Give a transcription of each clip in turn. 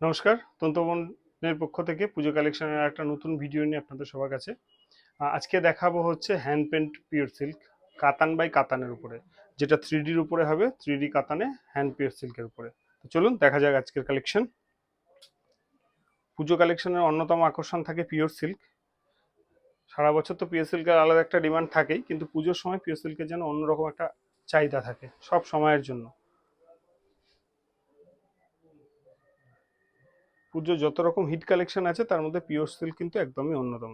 নমস্কার তন্ত্রবনের পক্ষ থেকে পুজো কালেকশনের একটা নতুন ভিডিও নিয়ে আপনাদের সবার কাছে। আজকে দেখাবো হচ্ছে হ্যান্ড পেন্ট পিওর সিল্ক কাতান বাই কাতানের উপরে, যেটা থ্রি ডির উপরে হবে থ্রি ডি কাতানে হ্যান্ড পিওর সিল্কের উপরে। তো চলুন, দেখা যাক আজকের কালেকশন। পুজো কালেকশনের অন্যতম আকর্ষণ থাকে পিওর সিল্ক সারা বছর তো পিওর সিল্কের আলাদা একটা ডিমান্ড থাকেই, কিন্তু পুজোর সময় পিওর সিল্কের যেন অন্যরকম একটা চাহিদা থাকে, সব সময়ের জন্য। পুজো যত রকম হিট কালেকশন আছে, তার মধ্যে পিওর সিল্ক কিন্তু একদমই অন্যতম।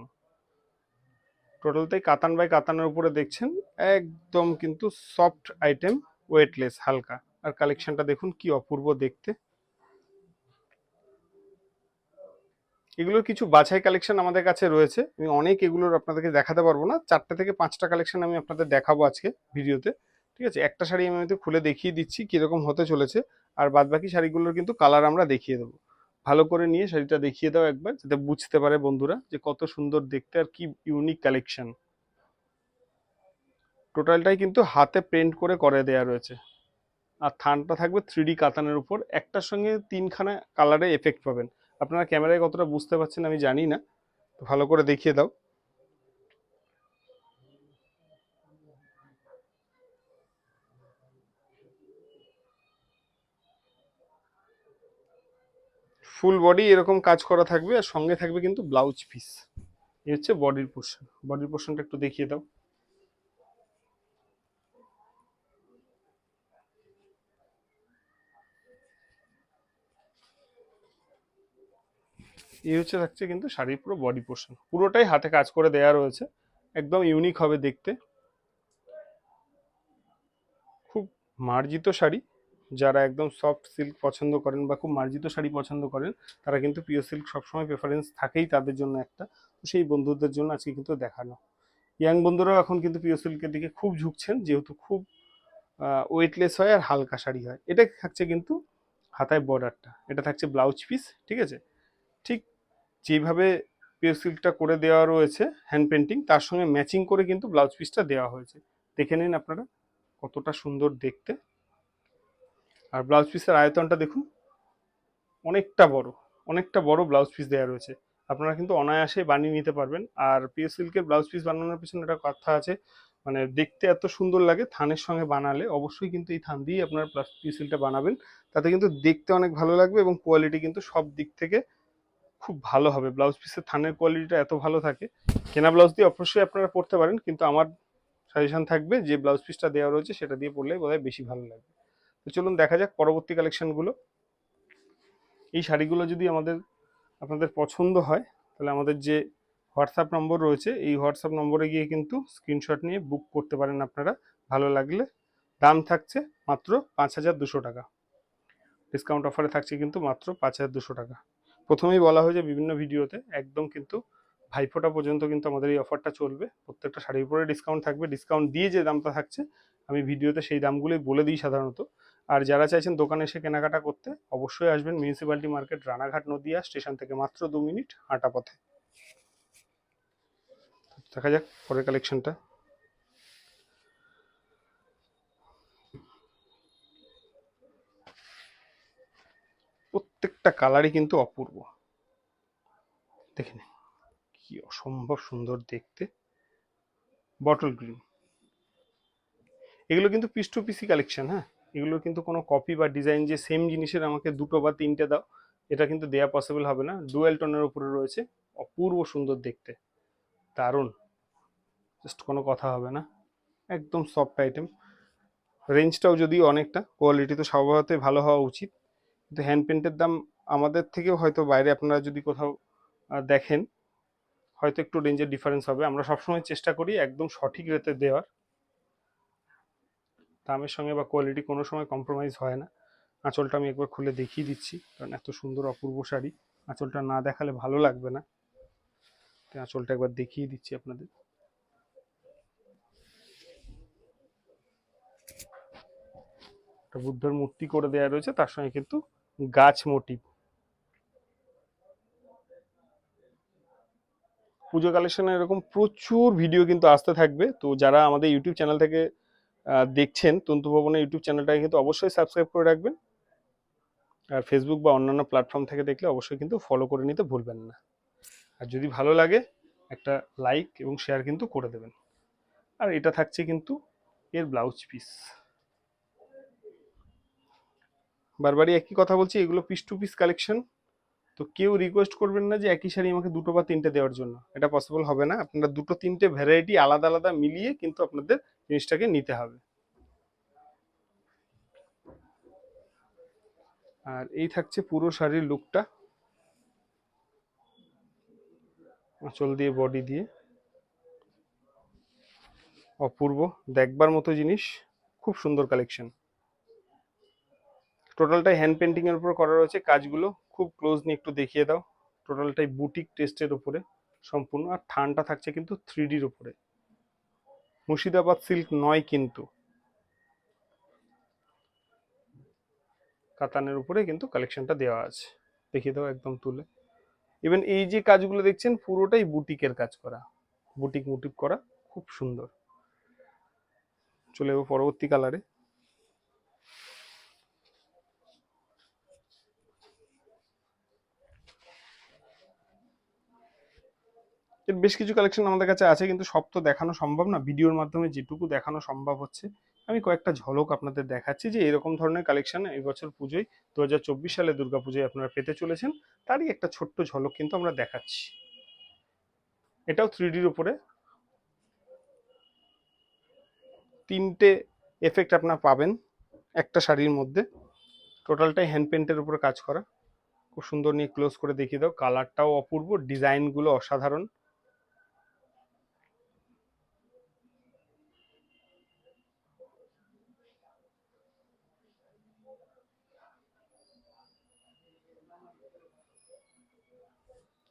টোটালটাই কাতান বাই কাতানের উপরে দেখছেন, একদম কিন্তু সফট আইটেম ওয়েটলেস হালকা। আর কালেকশনটা দেখুন কি অপূর্ব দেখতে। এগুলোর কিছু বাছাই কালেকশন আমাদের কাছে রয়েছে। আমি অনেক এগুলোর আপনাদেরকে দেখাতে পারব না। চারটে থেকে পাঁচটা কালেকশন আমি আপনাদের দেখাবো আজকে ভিডিওতে। ঠিক আছে? একটা শাড়ি আমি খুলে দেখিয়ে দিচ্ছি কীরকম হতে চলেছে। আর বাদবাকি শাড়িগুলোর কিন্তু কালার আমরা দেখিয়ে দেবো। ভালো করে নিয়ে শাড়িটা দেখিয়ে দাও একবার, যাতে বুঝতে পারে বন্ধুরা যে কত সুন্দর দেখতে আর কি ইউনিক কালেকশন টোটালটাই কিন্তু হাতে প্রিন্ট করে করে দেয়া রয়েছে। আর থানটা থাকবে থ্রি কাতানের উপর। একটার সঙ্গে তিনখানা কালারে এফেক্ট পাবেন। আপনারা ক্যামেরায় কতটা বুঝতে পারছেন আমি জানি না। ভালো করে দেখিয়ে দাও। ফুল বডি এরকম কাজ করা থাকবে আর সঙ্গে থাকবে কিন্তু ব্লাউজ পিস এই হচ্ছে বডির পোর্শন বডির পোর্শনটা একটু দেখিয়ে দাও। এই হচ্ছে থাকছে কিন্তু শাড়ির পুরো বডি পোর্শন পুরোটাই হাতে কাজ করে দেয়া রয়েছে। একদম ইউনিক হবে দেখতে। খুব মার্জিত শাড়ি। যারা একদম সফট সিল্ক পছন্দ করেন বা খুব মার্জিত শাড়ি পছন্দ করেন, তারা কিন্তু পিওর সিল্ক সবসময় প্রেফারেন্স থাকেই তাদের জন্য একটা। তো সেই বন্ধুদের জন্য আজকে কিন্তু দেখানো। ইয়াং বন্ধুরাও এখন কিন্তু পিওর সিল্কের দিকে খুব ঝুঁকছেন, যেহেতু খুব ওয়েটলেস হয় আর হালকা শাড়ি হয়। এটা থাকছে কিন্তু হাতায় বর্ডারটা এটা থাকছে ব্লাউজ পিস ঠিক আছে? ঠিক যেভাবে পিওর সিল্কটা করে দেওয়া রয়েছে হ্যান্ড পেন্টিং তার সঙ্গে ম্যাচিং করে কিন্তু ব্লাউজ পিসটা দেওয়া হয়েছে। দেখে নিন আপনারা কতটা সুন্দর দেখতে। আর ব্লাউজ পিসের আয়তনটা দেখুন, অনেকটা বড় অনেকটা বড় ব্লাউজ পিস দেওয়া রয়েছে। আপনারা কিন্তু অনায়াসে বানিয়ে নিতে পারবেন। আর পিও সিল্কের ব্লাউজ পিস বানানোর পিছনে একটা কথা আছে মানে দেখতে এত সুন্দর লাগে, থানের সঙ্গে বানালে অবশ্যই কিন্তু এই থান দিয়েই আপনার পিও সিল্কটা বানাবেন। তাতে কিন্তু দেখতে অনেক ভালো লাগবে এবং কোয়ালিটি কিন্তু সব দিক থেকে খুব ভালো হবে। ব্লাউজ পিসের থানের কোয়ালিটিটা এত ভালো থাকে। কেনা ব্লাউজ দিয়ে অবশ্যই আপনারা পড়তে পারেন, কিন্তু আমার সাজেশন থাকবে যে ব্লাউজ পিসটা দেওয়া রয়েছে, সেটা দিয়ে পড়লে বোধহয় বেশি ভালো লাগবে। তো চলুন দেখা যাক পরবর্তী কালেকশনগুলো এই শাড়িগুলো যদি আমাদের, আপনাদের পছন্দ হয়, তাহলে আমাদের যে হোয়াটসঅ্যাপ নম্বর রয়েছে, এই হোয়াটসঅ্যাপ নম্বরে গিয়ে কিন্তু স্ক্রিনশট নিয়ে বুক করতে পারেন আপনারা। ভালো লাগলে দাম থাকছে মাত্র পাঁচ হাজার দুশো টাকা। ডিসকাউন্ট অফারে থাকছে কিন্তু মাত্র পাঁচ হাজার দুশো টাকা। প্রথমেই বলা হয়েছে বিভিন্ন ভিডিওতে, একদম কিন্তু ভাইফোঁটা পর্যন্ত কিন্তু আমাদের এই অফারটা চলবে। প্রত্যেকটা শাড়ির উপরে ডিসকাউন্ট থাকবে। ডিসকাউন্ট দিয়ে যে দামটা থাকছে, আমি ভিডিওতে সেই দামগুলোই বলে দিই সাধারণত। আর যারা চাইছেন দোকানে এসে কেনাকাটা করতে, অবশ্যই আসবেন municipality market, Ranaghat, Nadia, station থেকে মাত্র দু মিনিট হাঁটা পথে। দেখা যাক পরের কালেকশনটা। প্রত্যেকটা কালারই কিন্তু অপূর্ব। দেখে নিন, কি অসম্ভব সুন্দর দেখতে। Bottle green. এগুলো কিন্তু পিস টু পিসি কালেকশন হ্যাঁ? এগুলোর কিন্তু কোনো কপি বা ডিজাইন যে সেম জিনিসের আমাকে দুটো বা তিনটে দাও, এটা কিন্তু দেয়া পসিবল হবে না। ডুয়েল টোনের উপরে রয়েছে, অপূর্ব সুন্দর দেখতে। দারুণ। জাস্ট কোনো কথা হবে না। একদম সফট আইটেম রেঞ্জটাও যদি অনেকটা কোয়ালিটি তো স্বভাবতই ভালো হওয়া উচিত। কিন্তু হ্যান্ড পেন্টের দাম আমাদের থেকেও হয়তো বাইরে আপনারা যদি কোথাও দেখেন, হয়তো একটু রেঞ্জের ডিফারেন্স হবে। আমরা সবসময় চেষ্টা করি একদম সঠিক রেটে দেওয়ার। দামের সঙ্গে বা কোয়ালিটি কোনো সময় কম্প্রোমাইজ হয় না। আঁচলটা আমি একবার খুলে দেখিয়ে দিচ্ছি, কারণ এত সুন্দর অপূর্ব শাড়ি। আঁচলটা না দেখালে ভালো লাগবে না। তাই আঁচলটা একবার দেখিয়ে দিচ্ছি আপনাদের। একটা বুদ্ধর মূর্তি করে দেওয়া রয়েছে, তার সঙ্গে কিন্তু গাছ মোটিভ পুজো কালেকশনে এরকম প্রচুর ভিডিও কিন্তু আসতে থাকবে। তো যারা আমাদের ইউটিউব চ্যানেল থেকে দেখছেন তন্তু ভবনের ইউটিউব চ্যানেলটাকে কিন্তু অবশ্যই সাবস্ক্রাইব করে রাখবেন। আর ফেসবুক বা অন্যান্য প্ল্যাটফর্ম থেকে দেখলে অবশ্যই কিন্তু ফলো করে নিতে ভুলবেন না। আর যদি ভালো লাগে, একটা লাইক এবং শেয়ার কিন্তু করে দেবেন। আর এটা থাকছে কিন্তু এর ব্লাউজ পিস বারবারই একই কথা বলছি, এগুলো পিস টু পিস কালেকশন তো কেউ রিকোয়েস্ট করবেন না যে একই শাড়ি আমাকে দুটো বা তিনটে দেওয়ার জন্য। এটা পসিবল হবে না। আপনারা দুটো তিনটে ভ্যারাইটি আলাদা আলাদা মিলিয়ে কিন্তু আপনাদের জিনিসটাকে নিতে হবে। আর এই থাকছে পুরো শাড়ির লুকটা আঁচল দিয়ে বডি দিয়ে। অপূর্ব, দেখবার মতো জিনিস, খুব সুন্দর কালেকশন টোটালটাই হ্যান্ড পেন্টিং এর উপর করা রয়েছে। কাজগুলো খুব ক্লোজ নিয়ে একটু দেখিয়ে দাও। টোটালটাই বুটিক টেস্টের উপরে সম্পূর্ণ। আর থানটা থাকছে কিন্তু থ্রি ডির উপরে। মুর্শিদাবাদ সিল্ক নয় কিন্তু। কাতানের উপরে কিন্তু কালেকশনটা দেওয়া আছে। দেখিয়ে দাও একদম তুলে। ইভেন এই যে কাজগুলো দেখছেন, পুরোটাই বুটিকের কাজ করা। বুটিক মুটিক করা খুব সুন্দর। চলে যাব পরবর্তী কালারে এর বেশ কিছু কালেকশন আমাদের কাছে আছে, কিন্তু সব তো দেখানো সম্ভব না। ভিডিওর মাধ্যমে যেটুকু দেখানো সম্ভব হচ্ছে, আমি কয়েকটা ঝলক আপনাদের দেখাচ্ছি যে এরকম ধরনের কালেকশন এই বছর পুজোয় দু হাজার চব্বিশ সালে দুর্গা পুজোয় আপনারা পেতে চলেছেন। তারই একটা ছোট্ট ঝলক কিন্তু আমরা দেখাচ্ছি। এটাও থ্রি ডির উপরে। তিনটে এফেক্ট আপনার পাবেন একটা শাড়ির মধ্যে। টোটালটাই হ্যান্ড পেন্টের উপরে কাজ করা। খুব সুন্দর নিয়ে ক্লোজ করে দেখিয়ে দাও। কালারটাও অপূর্ব ডিজাইনগুলো অসাধারণ।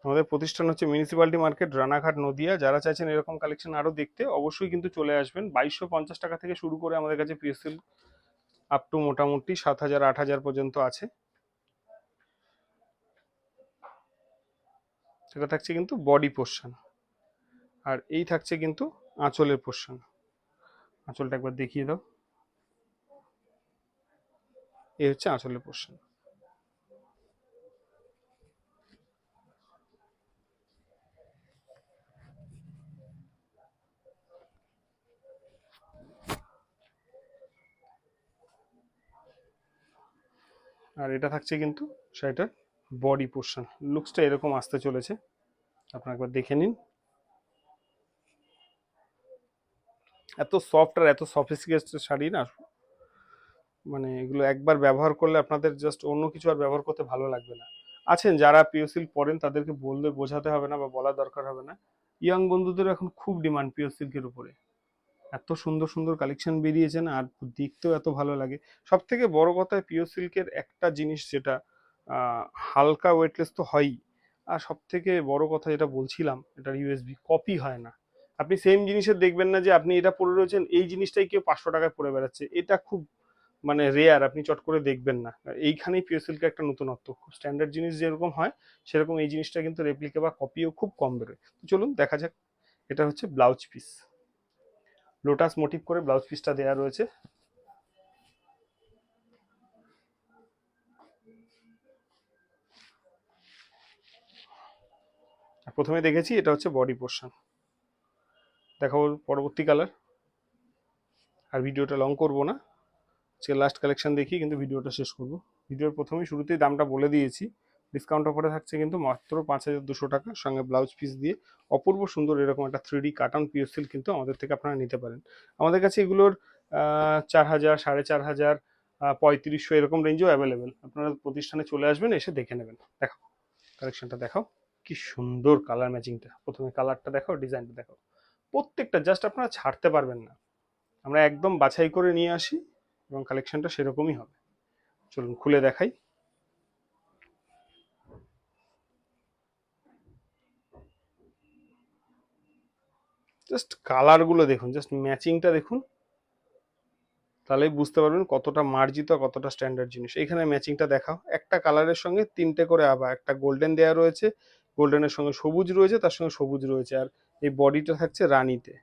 আমাদের প্রতিষ্ঠান হচ্ছে মিউনিসিপ্যালিটি মার্কেট রানাঘাট, নদিয়া। যারা চাইছেন এরকম কালেকশন আরও দেখতে, অবশ্যই কিন্তু চলে আসবেন। বাইশশো পঞ্চাশ টাকা থেকে শুরু করে আমাদের কাছে পিএসএল আপ টু মোটামুটি সাত হাজার আট হাজার পর্যন্ত আছে। সেটা থাকছে কিন্তু বডি পোর্শন আর এই থাকছে কিন্তু আঁচলের পোর্শন আঁচলটা একবার দেখিয়ে দাও। এই হচ্ছে আঁচলের পোর্শন আর এটা থাকছে কিন্তু শাড়িটার বডি পোর্শন লুকসটা এরকম আসতে চলেছে। আপনারা একবার দেখে নিন। এত সফট আর এত সফিস্টিকেটেড শাড়ি না। মানে এগুলো একবার ব্যবহার করলে আপনাদের জাস্ট অন্য কিছু আর ব্যবহার করতে ভালো লাগবে না। আছেন যারা পিওসিল পরেন, তাদেরকে বললে বোঝাতে হবে না বা বলা দরকার হবে না। ইয়াং বন্ধুদের এখন খুব ডিমান্ড পিও সিল্কের উপরে। এত সুন্দর সুন্দর কালেকশন বেরিয়েছে না? আর দেখতেও এত ভালো লাগে। সব থেকে বড় কথা পিও সিল্কের একটা জিনিস যেটা হালকা ওয়েটলেস তো হয়ই। আর সব থেকে বড় কথা যেটা বলছিলাম, এটার ইউএসবি কপি হয় না। আপনি সেম জিনিসের দেখবেন না যে আপনি এটা পরে রয়েছেন, এই জিনিসটাই কেউ পাঁচশো টাকায় পরে বেড়াচ্ছে। এটা খুব মানে রেয়ার আপনি চট করে দেখবেন না। এইখানেই পিও সিল্কের একটা নতুনত্ব। খুব স্ট্যান্ডার্ড জিনিস যেরকম হয়, সেরকম এই জিনিসটা কিন্তু রেপ্লিকা বা কপিও খুব কম বেরোয়। চলুন দেখা যাক, এটা হচ্ছে ব্লাউজ পিস লোটাস মোটিভ করে ব্লাউজ পিসটা দেওয়া রয়েছে। প্রথমে দেখেছি এটা হচ্ছে বডি পোর্শন দেখাবো পরবর্তী কালার আর ভিডিওটা লং করব না। আজকে লাস্ট কালেকশন দেখি, কিন্তু ভিডিওটা শেষ করব। ভিডিওর প্রথমেই শুরুতেই দামটা বলে দিয়েছি। ডিসকাউন্ট অফারে থাকছে কিন্তু মাত্র পাঁচ হাজার দুশো টাকা। সঙ্গে ব্লাউজ পিস দিয়ে অপূর্ব সুন্দর এরকম একটা থ্রি ডি কাটান পিওসিল কিন্তু আমাদের থেকে আপনারা নিতে পারেন। আমাদের কাছে এগুলোর চার হাজার, সাড়ে চার হাজার পঁয়ত্রিশশো এরকম রেঞ্জও অ্যাভেলেবেল আপনারা প্রতিষ্ঠানে চলে আসবেন, এসে দেখে নেবেন। দেখো কালেকশনটা দেখাও। কি সুন্দর কালার ম্যাচিংটা প্রথমে কালারটা দেখাও ডিজাইনটা দেখাও। প্রত্যেকটা জাস্ট আপনারা ছাড়তে পারবেন না। আমরা একদম বাছাই করে নিয়ে আসি এবং কালেকশনটা সেরকমই হবে। চলুন খুলে দেখাই। জাস্ট কালারগুলো দেখুন জাস্ট ম্যাচিংটা দেখুন। তাহলেই বুঝতে পারবেন কতটা মার্জিত, কতটা স্ট্যান্ডার্ড জিনিস। এখানে ম্যাচিংটা দেখাও। একটা কালারের সঙ্গে তিনটে করে আবার, একটা গোল্ডেন দেয়া রয়েছে গোল্ডেনের সঙ্গে সবুজ রয়েছে, তার সঙ্গে সবুজ রয়েছে। আর এই বডিটা থাকছে রানিতে।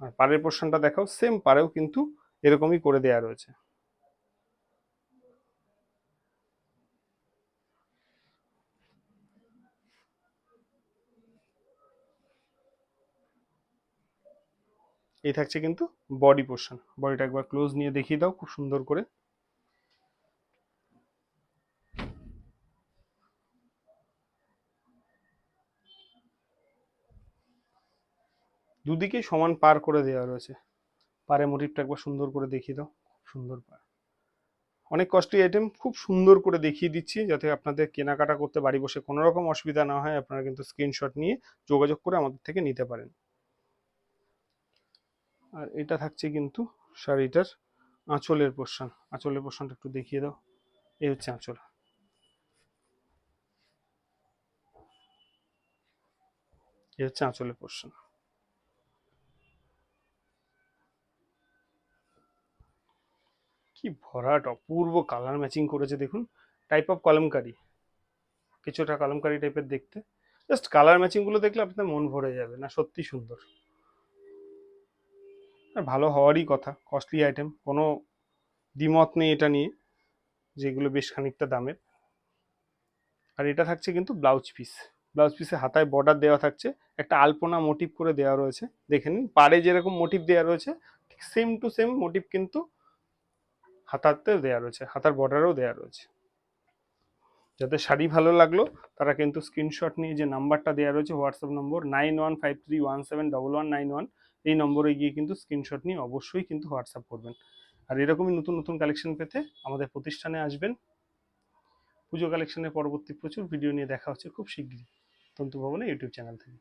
আর পাড়ের পোর্শনটা দেখাও সেম পাড়েও কিন্তু এরকমই করে দেয়া রয়েছে। এই থাকছে কিন্তু বডি পোর্শন বডিটা একবার ক্লোজ নিয়ে দেখিয়ে দাও, খুব সুন্দর করে। দুদিকেই সমান পার করে দেওয়া রয়েছে। পারে মোটিভটা একবার সুন্দর করে দেখিয়ে দাও, খুব সুন্দর পার অনেক কস্টলি আইটেম খুব সুন্দর করে দেখিয়ে দিচ্ছি, যাতে আপনাদের কেনাকাটা করতে বাড়ি বসে কোনো রকম অসুবিধা না হয়, আপনারা কিন্তু স্ক্রিনশট নিয়ে যোগাযোগ করে আমাদের থেকে নিতে পারেন। আর এটা থাকছে কিন্তু শাড়িটার আঁচলের পোর্শন আঁচলের পোর্শনটা একটু দেখিয়ে দাও। এই হচ্ছে আঁচল। এই হচ্ছে আঁচলের পোর্শন কি ভরাট, অপূর্ব কালার ম্যাচিং করেছে, দেখুন। Type of Kalamkari. কিছুটা কলমকারি টাইপের দেখতে। জাস্ট কালার ম্যাচিংগুলো দেখলে আপনার মন ভরে যাবে না, সত্যি সুন্দর। আর ভালো হওয়ারই কথা কস্টলি আইটেম কোনো দ্বিমত নেই এটা নিয়ে, যেগুলো বেশ খানিকটা দামের। আর এটা থাকছে কিন্তু ব্লাউজ পিস ব্লাউজ পিসে হাতায় বর্ডার দেওয়া থাকছে, একটা আলপনা মোটিভ করে দেওয়া রয়েছে, দেখে নিন, পাড়ে যেরকম মোটিভ দেওয়া রয়েছে, ঠিক সেম টু সেম মোটিভ কিন্তু হাতাতেও দেওয়া রয়েছে, হাতার বর্ডারেও দেওয়া রয়েছে। যাদের শাড়ি ভালো লাগল, তারা কিন্তু স্ক্রিনশট নিয়ে যে নাম্বারটা দেওয়া রয়েছে WhatsApp number nine one five three one seven double one nine one এই নম্বরে গিয়ে কিন্তু স্ক্রিনশট নিয়ে অবশ্যই কিন্তু হোয়াটসঅ্যাপ করবেন। আর এরকমই নতুন নতুন কালেকশন পেতে আমাদের প্রতিষ্ঠানে আসবেন। পুজো কালেকশনের পরবর্তী প্রচুর ভিডিও নিয়ে দেখা হচ্ছে খুব শীঘ্রই তন্তু ভবনে ইউটিউব চ্যানেল থেকে।